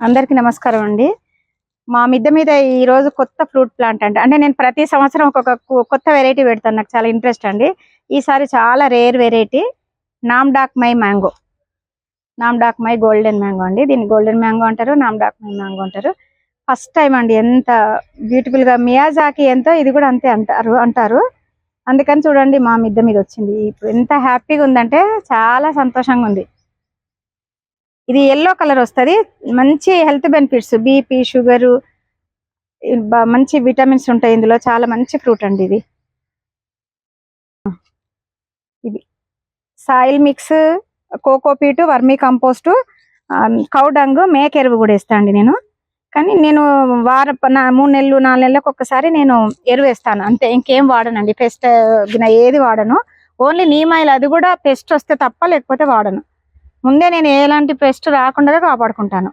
అందరికీ నమస్కారం అండి. మా మిద్దె మీద ఈ రోజు కొత్త ఫ్రూట్ ప్లాంట్ అండి. అంటే నేను ప్రతి సంవత్సరం ఒక్కొక్క కొత్త వెరైటీ పెడతాను నాకు చాలా ఇంట్రెస్ట్ అండి. ఈసారి చాలా rare variety Nam Dok Mai mango. Nam Dok Mai golden mango అండి. దీన్ని గోల్డెన్ మ్యాంగో అంటారు నామ్డాక్ మై మ్యాంగో అంటారు. ఫస్ట్ టైం అండి ఎంత బ్యూటిఫుల్గా మియాజాకి ఎంతో ఇది కూడా అంతే అంటారు అంటారు. అందుకని చూడండి మా మిద్దె మీద వచ్చింది. ఇప్పుడు ఎంత హ్యాపీగా ఉందంటే చాలా సంతోషంగా ఉంది. ఇది ఎల్లో కలర్ వస్తది. మంచి హెల్త్ బెనిఫిట్స్ బీపీ షుగర్ మంచి విటమిన్స్ ఉంటాయి ఇందులో. చాలా మంచి ఫ్రూట్ అండి ఇది. ఇది soil mix cocopeat vermicompost cow dung మేక ఎరువు కూడా వేస్తా అండి నేను. కానీ నేను వార నా- మూడు నెలలు నాలుగు నెలలకు ఒక్కసారి నేను ఎరువు వేస్తాను. అంతే ఇంకేం వాడనండి. పెస్ట్ ఏది వాడను. ఓన్లీ నీమాయిల్ అది కూడా పెస్ట్ వస్తే తప్ప లేకపోతే వాడను. ముందే నేను ఎలాంటి పెస్ట్ రాకుండా కాపాడుకుంటాను.